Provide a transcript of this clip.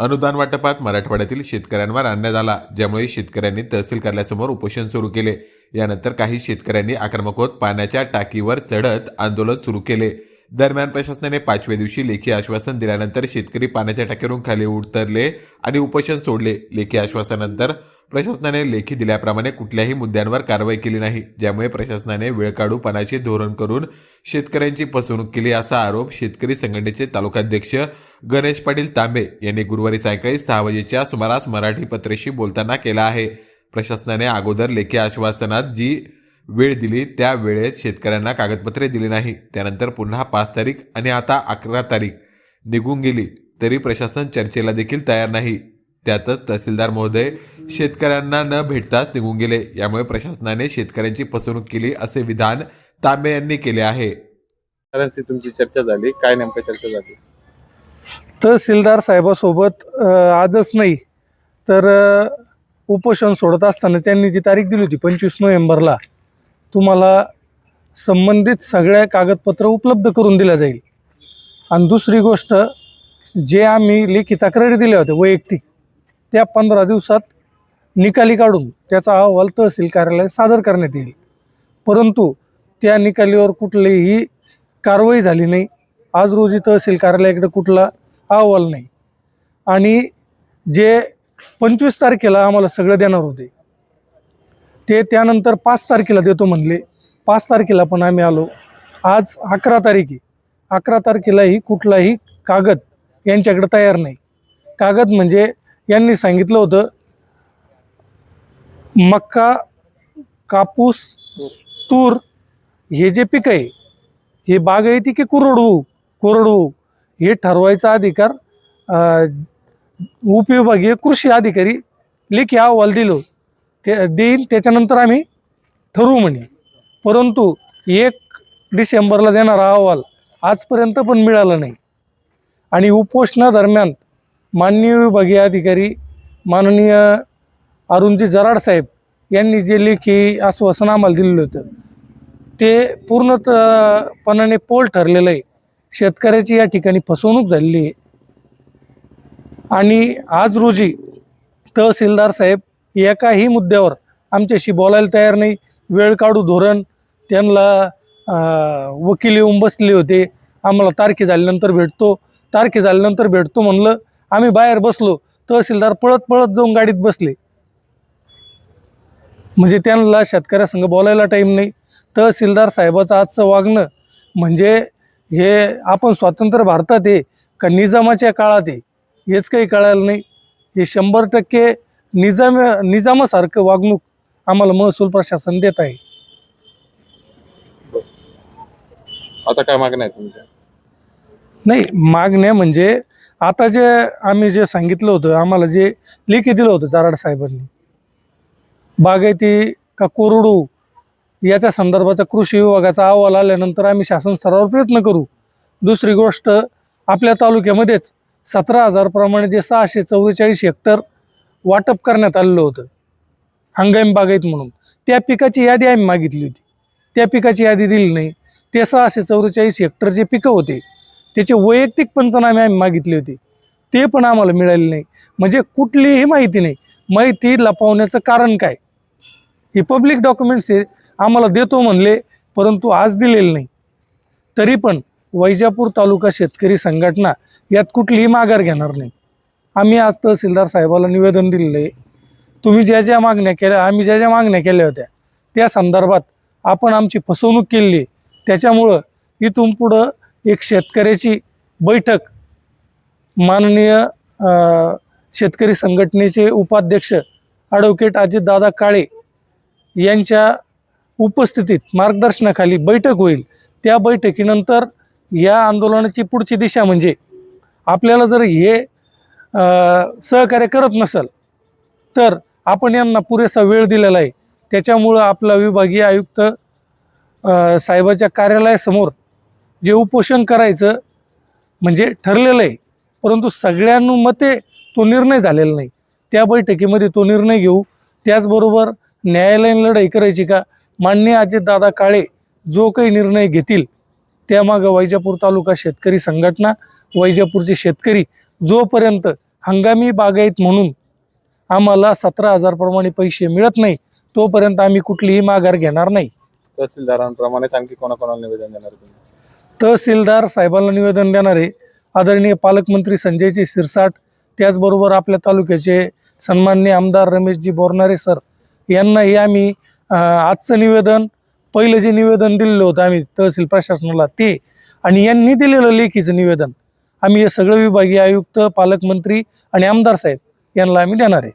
अनुदान वाटपात मराठवाड्यातील शेतकऱ्यांवर अन्याय झाला ज्यामुळे शेतकऱ्यांनी तहसील कार्यालयासमोर उपोषण सुरू केले. यानंतर काही शेतकऱ्यांनी आक्रमक होत पाण्याच्या टाकीवर चढत आंदोलन सुरू केले. दरम्यान प्रशासनाने पाचव्या दिवशी लेखी आश्वासन दिल्यानंतर शेतकरी पाण्याच्या टाकीवरून खाली उतरले आणि उपोषण सोडले. लेखी आश्वासनानंतर प्रशासनाने लेखी दिल्याप्रमाणे कुठल्याही मुद्द्यांवर कारवाई केली नाही ज्यामुळे प्रशासनाने वेळकाढूपणाचे धोरण करून शेतकऱ्यांची फसवणूक केली असा आरोप शेतकरी संघटनेचे तालुकाध्यक्ष गणेश पाटील तांबे यांनी गुरुवारी सायंकाळी सहा वाजेच्या सुमारास मराठी पत्रेशी बोलताना केला आहे. प्रशासनाने अगोदर लेखी आश्वासनात जी वेळ दिली त्या वेळेत शेतकऱ्यांना कागदपत्रे दिली नाही. त्यानंतर पुन्हा पाच तारीख आणि आता अकरा तारीख निघून गेली तरी प्रशासन चर्चेला देखील तयार नाही. त्यातच तहसीलदार महोदय शेतकऱ्यांना न भेटताच निघून गेले. यामुळे प्रशासनाने शेतकऱ्यांची फसवणूक केली असे विधान तांबे यांनी केले आहे. तुमची चर्चा झाली. काय नेमकं चर्चा झाली? तहसीलदार साहेबासोबत आजच नाही तर उपोषण सोडत असताना त्यांनी जी तारीख दिली होती पंचवीस नोव्हेंबरला तुम्हाला संबंधित सगळ्या कागदपत्र उपलब्ध करून दिल्या जाईल. आणि दुसरी गोष्ट जे आम्ही लेखी तक्रारी दिल्या होत्या वैयक्तिक त्या पंधरा दिवसात निकाली काढून त्याचा अहवाल तहसील कार्यालयात सादर करण्यात येईल. परंतु त्या निकालीवर कुठलीही कारवाई झाली नाही. आज रोजी तहसील कार्यालयाकडे कुठला अहवाल नाही. आणि जे पंचवीस तारखेला आम्हाला सगळं देणार होते ते त्यानंतर पाच तारखेला देतो म्हणले. पाच तारखेला पण आम्ही आलो. आज अकरा तारीख आहे. अकरा तारखेलाही कुठलाही कागद यांच्याकडे तयार नाही. कागद म्हणजे यांनी सांगितलं होतं मक्का कापूस तूर हे जे पीक आहे हे बागायती की कोरडवू कोरडवू हे ठरवायचा अधिकार उपविभागीय कृषी अधिकारी लेखी अहवाल दिलो. ते देईन त्याच्यानंतर आम्ही ठरवू म्हणे. परंतु एक डिसेंबरला देणारा अहवाल आजपर्यंत पण मिळाला नाही. आणि उपोषणादरम्यान माननीय विभागीय अधिकारी माननीय अरुणजी जराड साहेब यांनी जे लेखी आश्वासन आम्हाला दिलेलं होतं ते पूर्णतपणाने पोल ठरलेलं आहे. शेतकऱ्याची या ठिकाणी फसवणूक झालेली आहे. आणि आज रोजी तहसीलदार साहेब एकाही मुद्द्यावर आमच्याशी बोलायला तयार नाही. वेळ काढू धोरण त्यांना वकील येऊन बसले होते. आम्हाला तारखे झाल्यानंतर भेटतो. तारखे झाल्यानंतर भेटतो म्हणलं आम्ही बाहेर बसलो तहसीलदार पळत पळत जाऊन गाडीत बसले. म्हणजे त्यांना शेतकऱ्यासंग बोलायला टाईम नाही. तहसीलदार साहेबाचं आजचं वागणं म्हणजे हे आपण स्वातंत्र्य भारतात आहे का निजामाच्या काळात आहे हेच काही कळायला नाही. हे शंभर टक्के निजाम निजामासारखं वागणूक आम्हाला महसूल प्रशासन देत आहे. आता काय मागण्या नाही मागण्या म्हणजे आता जे आम्ही जे सांगितलं होतं आम्हाला जे लेखी दिलं होतं जाराड साहेबांनी बागायती का कोरडू याच्या संदर्भाचा कृषी विभागाचा अहवाल आल्यानंतर आम्ही शासन स्तरावर प्रयत्न करू. दुसरी गोष्ट आपल्या तालुक्यामध्येच सतरा हजारप्रमाणे जे सहाशे चव्वेचाळीस हेक्टर वाटप करण्यात आलेलं होतं. हंगामी बागायत म्हणून. त्या पिकाची यादी आम्ही मागितली होती. त्या पिकाची यादी दिली नाही. ते सहाशे चव्वेचाळीस हेक्टर जे पिकं होते त्याचे वैयक्तिक पंचनामे आम्ही मागितले होते. ते पण आम्हाला मिळाले नाही. म्हणजे कुठलीही माहिती नाही. माहिती लपवण्याचं कारण काय? ही पब्लिक डॉक्युमेंट्स हे आम्हाला देतो म्हणले परंतु आज दिलेले नाही. तरी पण वैजापूर तालुका शेतकरी संघटना यात कुठलीही माघार घेणार नाही. आम्ही आज तहसीलदार साहेबाला निवेदन दिलेलं आहे. तुम्ही ज्या ज्या मागण्या केल्या आम्ही ज्या ज्या मागण्या केल्या होत्या त्या संदर्भात आपण आमची फसवणूक केली त्याच्यामुळं इथून पुढं एक शेतकऱ्याची बैठक माननीय शेतकरी संघटनेचे उपाध्यक्ष ॲडव्होकेट अजितदादा काळे यांच्या उपस्थितीत मार्गदर्शनाखाली बैठक होईल. त्या बैठकीनंतर या आंदोलनाची पुढची दिशा म्हणजे आपल्याला जर हे सहकार्य करत नसेल तर आपण यांना पुरेसा वेळ दिलेला आहे. त्याच्यामुळं आपला विभागीय आयुक्त साहेबाच्या कार्यालयासमोर जे उपोषण करायचं म्हणजे ठरलेलं आहे परंतु सगळ्यांमते तो निर्णय झालेला नाही. त्या बैठकीमध्ये तो निर्णय घेऊ. त्याचबरोबर न्यायालयीन लढाई करायची का? मान्य अजितदादा काळे जो काही निर्णय घेतील त्यामागं वैजापूर तालुका शेतकरी संघटना वैजापूरचे शेतकरी जोपर्यंत हंगामी बागायत म्हणून आम्हाला सतरा हजारप्रमाणे पैसे मिळत नाही तोपर्यंत आम्ही कुठलीही माघार घेणार नाही. तहसीलदारांप्रमाणेच आणखी कोणाकोणाला निवेदन देणार तुम्ही? तहसीलदार साहेबांना निवेदन देणारे आदरणीय पालकमंत्री संजयजी शिरसाट त्याचबरोबर आपल्या तालुक्याचे सन्माननीय आमदार रमेशजी बोरणारे सर यांनाही आम्ही आजचं निवेदन पहिलं जे निवेदन दिलेलं होतं आम्ही तहसील प्रशासनाला ते आणि यांनी दिलेलं लेखीचं निवेदन आम्ही हे सगळं विभागीय आयुक्त पालकमंत्री आणि आमदार साहेब यांना आम्ही देणार आहे.